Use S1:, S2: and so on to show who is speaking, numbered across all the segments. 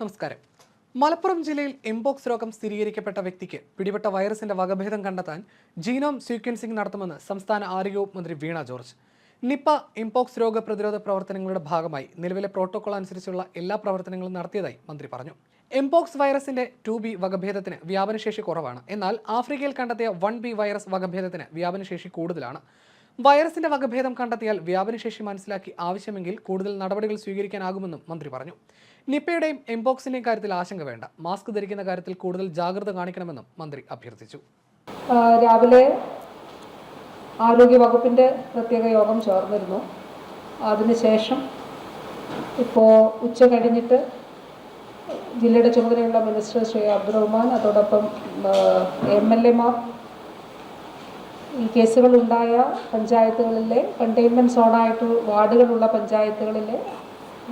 S1: നമസ്കാരം. മലപ്പുറം ജില്ലയിൽ എംബോക്സ് രോഗം സ്ഥിരീകരിക്കപ്പെട്ട വ്യക്തിക്ക് പിടിപെട്ട വൈറസിന്റെ വകഭേദം കണ്ടെത്താൻ ജീനോം സീക്വൻസിംഗ് നടത്തുമെന്ന് സംസ്ഥാന ആരോഗ്യവകുപ്പ് മന്ത്രി വീണ ജോർജ്. നിപ്പ എംബോക്സ് രോഗ പ്രതിരോധ പ്രവർത്തനങ്ങളുടെ ഭാഗമായി നിലവിലെ പ്രോട്ടോകോൾ അനുസരിച്ചുള്ള എല്ലാ പ്രവർത്തനങ്ങളും നടത്തിയതായി മന്ത്രി പറഞ്ഞു. എംബോക്സ് വൈറസിന്റെ ടു ബി വകഭേദത്തിന് വ്യാപനശേഷി കുറവാണ്. എന്നാൽ ആഫ്രിക്കയിൽ കണ്ടെത്തിയ വൺ ബി വൈറസ് വകഭേദത്തിന് വ്യാപനശേഷി കൂടുതലാണ്. വൈറസിന്റെ വകഭേദം കണ്ടെത്തിയാൽ വ്യാപനശേഷി മനസ്സിലാക്കി ആവശ്യമെങ്കിൽ കൂടുതൽ നടപടികൾ സ്വീകരിക്കാനാകുമെന്നും മന്ത്രി പറഞ്ഞു. നിപ്പയുടെയും എംപോക്സിന്റെയും കാര്യത്തിൽ ആശങ്ക വേണ്ട. മാസ്ക് ധരിക്കുന്ന കാര്യത്തിൽ കൂടുതൽ ജാഗ്രത കാണിക്കണമെന്നും മന്ത്രി അഭ്യർത്ഥിച്ചു.
S2: രാവിലെ ആരോഗ്യ വകുപ്പിന്റെ പ്രത്യേക യോഗം ചേർന്നിരുന്നു. അതിനുശേഷം ഇപ്പോൾ ഉച്ച കഴിഞ്ഞിട്ട് ജില്ലയുടെ ചുമതലയുള്ള മിനിസ്റ്റർ ശ്രീ അബ്ദുറഹ്മാൻ അതോടൊപ്പം എം എൽ എമാർ ഈ കേസുകളുണ്ടായ പഞ്ചായത്തുകളിലെ കണ്ടെയ്ൻമെന്റ് സോണായിട്ട് വാർഡുകളുള്ള പഞ്ചായത്തുകളിലെ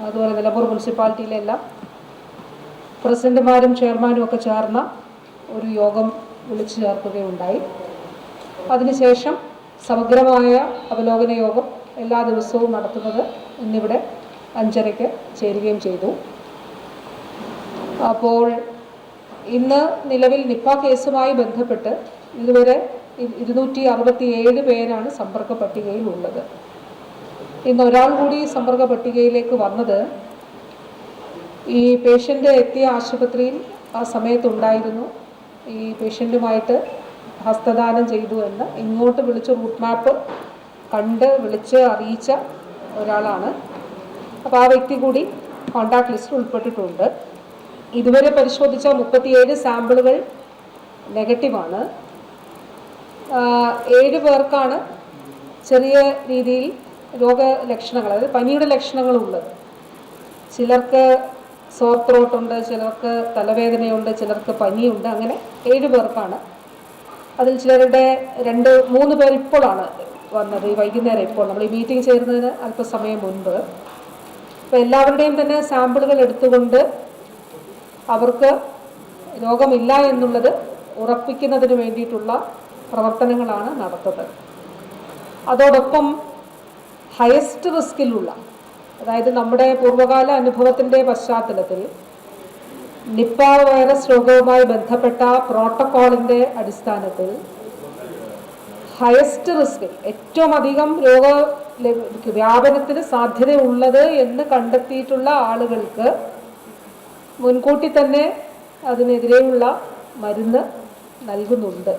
S2: അതുപോലെ നിലമ്പൂർ മുനിസിപ്പാലിറ്റിയിലെല്ലാം പ്രസിഡന്റുമാരും ചെയർമാനും ഒക്കെ ചേർന്ന ഒരു യോഗം വിളിച്ചു ചേർക്കുകയുണ്ടായി. അതിനുശേഷം സമഗ്രമായ അവലോകന യോഗം എല്ലാ ദിവസവും നടത്തുന്നത് ഇന്നിവിടെ അഞ്ചരയ്ക്ക് ചേരുകയും ചെയ്തു. അപ്പോൾ ഇന്ന് നിലവിൽ നിപ്പ കേസുമായി ബന്ധപ്പെട്ട് ഇതുവരെ ഇരുന്നൂറ്റി അറുപത്തി ഏഴ് പേരാണ് സമ്പർക്ക പട്ടികയിൽ ഉള്ളത് ഇന്ന് ഒരാൾ കൂടി സമ്പർക്ക പട്ടികയിലേക്ക് വന്നത് ഈ പേഷ്യന്റ് എത്തിയ ആശുപത്രിയിൽ ആ സമയത്തുണ്ടായിരുന്നു. ഈ പേഷ്യന്റുമായിട്ട് ഹസ്തദാനം ചെയ്തു എന്ന് ഇങ്ങോട്ട് വിളിച്ച് റൂട്ട് മാപ്പ് കണ്ട് വിളിച്ച് അറിയിച്ച ഒരാളാണ്. അപ്പോൾ ആ വ്യക്തി കൂടി കോണ്ടാക്ട് ലിസ്റ്റിൽ ഉൾപ്പെട്ടിട്ടുണ്ട്. ഇതുവരെ പരിശോധിച്ച മുപ്പത്തിയേഴ് സാമ്പിളുകൾ നെഗറ്റീവാണ്. ഏഴ് പേർക്കാണ് ചെറിയ രീതിയിൽ രോഗലക്ഷണങ്ങൾ അതായത് പനിയുടെ ലക്ഷണങ്ങളുള്ളത് ചിലർക്ക് സോർ ത്രോട്ട് ഉണ്ട് ചിലർക്ക് തലവേദനയുണ്ട് ചിലർക്ക് പനിയുണ്ട് അങ്ങനെ ഏഴ് പേർക്കാണ്. അതിൽ ചിലരുടെ രണ്ട് മൂന്ന് പേർ ഇപ്പോഴാണ് വന്നത് ഈ വൈകുന്നേരം ഇപ്പോൾ. നമ്മൾ ഈ മീറ്റിംഗ് ചേരുന്നതിന് അല്പസമയം മുൻപ്. അപ്പോൾ എല്ലാവരുടെയും തന്നെ സാമ്പിളുകൾ എടുത്തുകൊണ്ട് അവർക്ക് രോഗമില്ല എന്നുള്ളത് ഉറപ്പിക്കുന്നതിന് വേണ്ടിയിട്ടുള്ള പ്രവർത്തനങ്ങളാണ് നടത്തുന്നത്. അതോടൊപ്പം ഹയസ്റ്റ് റിസ്കിലുള്ള അതായത് നമ്മുടെ പൂർവകാല അനുഭവത്തിന്റെ പശ്ചാത്തലത്തിൽ നിപ്പ വൈറസ് രോഗവുമായി ബന്ധപ്പെട്ട പ്രോട്ടോക്കോളിന്റെ അടിസ്ഥാനത്തിൽ ഹയസ്റ്റ് റിസ്ക് ഏറ്റവും അധികം രോഗ വ്യാപനത്തിന് സാധ്യതയുള്ളത് എന്ന് കണ്ടെത്തിയിട്ടുള്ള ആളുകൾക്ക് മുൻകൂട്ടി തന്നെ അതിനെതിരെയുള്ള മരുന്ന് നൽകുന്നുണ്ട്.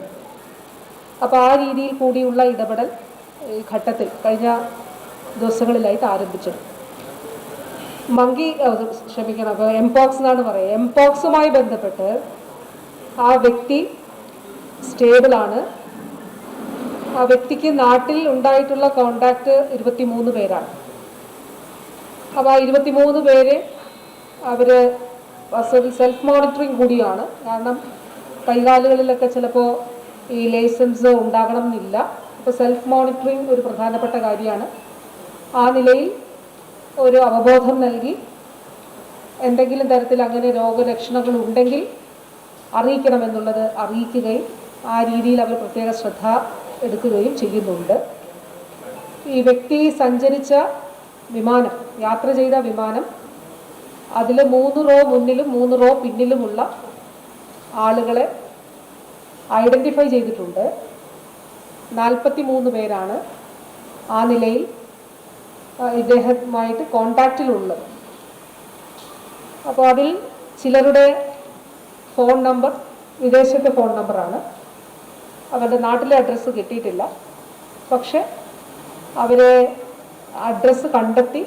S2: അപ്പോൾ ആ രീതിയിൽ കൂടിയുള്ള ഇടപെടൽ ഈ ഘട്ടത്തിൽ കഴിഞ്ഞ ദിവസങ്ങളിലായിട്ട് ആരംഭിച്ചത്. മങ്കി ക്ഷമിക്കണം അപ്പോൾ എംപോക്സ് എന്നാണ് പറയുക. എംപോക്സുമായി ബന്ധപ്പെട്ട് ആ വ്യക്തി സ്റ്റേബിളാണ് ആ വ്യക്തിക്ക് നാട്ടിൽ ഉണ്ടായിട്ടുള്ള കോണ്ടാക്ട് ഇരുപത്തി മൂന്ന് പേരാണ്. അപ്പോൾ ആ ഇരുപത്തി മൂന്ന് പേര് അവർ സെൽഫ് മോണിറ്ററിങ് കൂടിയാണ്. കാരണം കൈകാലുകളിലൊക്കെ ചിലപ്പോൾ ഈ ലൈസൻസ് ഉണ്ടാകണം എന്നില്ല അപ്പോൾ സെൽഫ് മോണിറ്ററിങ് ഒരു പ്രധാനപ്പെട്ട കാര്യമാണ്. ആ നിലയിൽ ഒരു അവബോധം നൽകി എന്തെങ്കിലും തരത്തിൽ അങ്ങനെ രോഗലക്ഷണങ്ങൾ ഉണ്ടെങ്കിൽ അറിയിക്കണമെന്നുള്ളത് അറിയിക്കുകയും ആ രീതിയിൽ അവർ പ്രത്യേക ശ്രദ്ധ എടുക്കുകയും ചെയ്യുന്നുണ്ട്. ഈ വ്യക്തി സഞ്ചരിച്ച വിമാനം യാത്ര ചെയ്ത വിമാനം അതിൽ മൂന്ന് റോ മുന്നിലും മൂന്ന് റോ പിന്നിലുമുള്ള ആളുകളെ ഐഡന്റിഫൈ ചെയ്തിട്ടുണ്ട്. നാൽപ്പത്തി മൂന്ന് പേരാണ് ആ നിലയിൽ ഇദ്ദേഹവുമായിട്ട് കോണ്ടാക്റ്റിലുള്ളത് അപ്പോൾ അതിൽ ചിലരുടെ ഫോൺ നമ്പർ വിദേശത്തെ ഫോൺ നമ്പറാണ്. അവരുടെ നാട്ടിലെ അഡ്രസ്സ് കിട്ടിയിട്ടില്ല. പക്ഷെ അവരെ അഡ്രസ്സ് കണ്ടെത്തി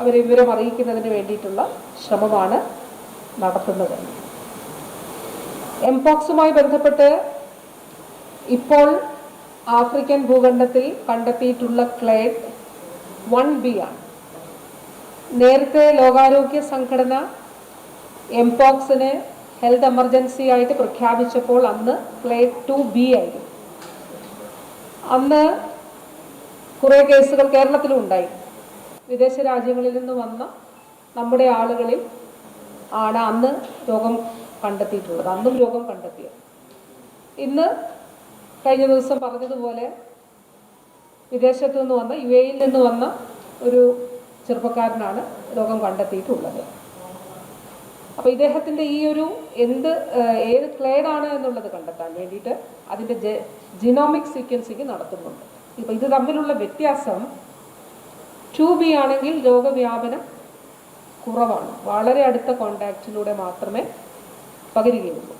S2: അവരെ വിവരം അറിയിക്കുന്നതിന് വേണ്ടിയിട്ടുള്ള ശ്രമമാണ് നടത്തുന്നത്. എംപോക്സുമായി ബന്ധപ്പെട്ട് ഇപ്പോൾ ആഫ്രിക്കൻ ഭൂഖണ്ഡത്തിൽ കണ്ടെത്തിയിട്ടുള്ള ക്ലേഡ് വൺ ബി ആണ്. നേരത്തെ ലോകാരോഗ്യ സംഘടന എംപോക്സിനെ ഹെൽത്ത് എമർജൻസി ആയിട്ട് പ്രഖ്യാപിച്ചപ്പോൾ അന്ന് ക്ലേഡ് ടു ബി ആയിരുന്നു. അന്ന് കുറേ കേസുകൾ കേരളത്തിലും ഉണ്ടായി. വിദേശ രാജ്യങ്ങളിൽ നിന്ന് വന്ന നമ്മുടെ ആളുകളിൽ ആണ് അന്ന് രോഗം കണ്ടെത്തിയിട്ടുള്ളത്. അന്നും രോഗം കണ്ടെത്തിയത്. ഇന്ന് കഴിഞ്ഞ ദിവസം പറഞ്ഞതുപോലെ വിദേശത്തു നിന്ന് വന്ന യു എയിൽ നിന്ന് വന്ന ഒരു ചെറുപ്പക്കാരനാണ് രോഗം കണ്ടെത്തിയിട്ടുള്ളത്. അപ്പോൾ ഇദ്ദേഹത്തിന്റെ ഈ ഒരു എന്ത് ഏത് ക്ലേഡാണ് എന്നുള്ളത് കണ്ടെത്താൻ വേണ്ടിയിട്ട് അതിന്റെ ജിനോമിക് സീക്വൻസിങ് നടത്തുന്നുണ്ട്. ഇപ്പോൾ ഇത് തമ്മിലുള്ള വ്യത്യാസം ടു ബി ആണെങ്കിൽ രോഗവ്യാപനം കുറവാണ്. വളരെ അടുത്ത കോണ്ടാക്റ്റിലൂടെ മാത്രമേ പകരുകയുള്ളൂ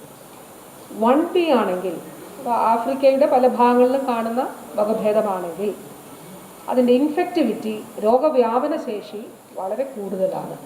S2: വൺ പി ആണെങ്കിൽ ആഫ്രിക്കയുടെ പല ഭാഗങ്ങളിലും കാണുന്ന വകഭേദമാണെങ്കിൽ അതിന്റെ ഇൻഫെക്റ്റിവിറ്റി രോഗവ്യാപന ശേഷി വളരെ കൂടുതലാണ്.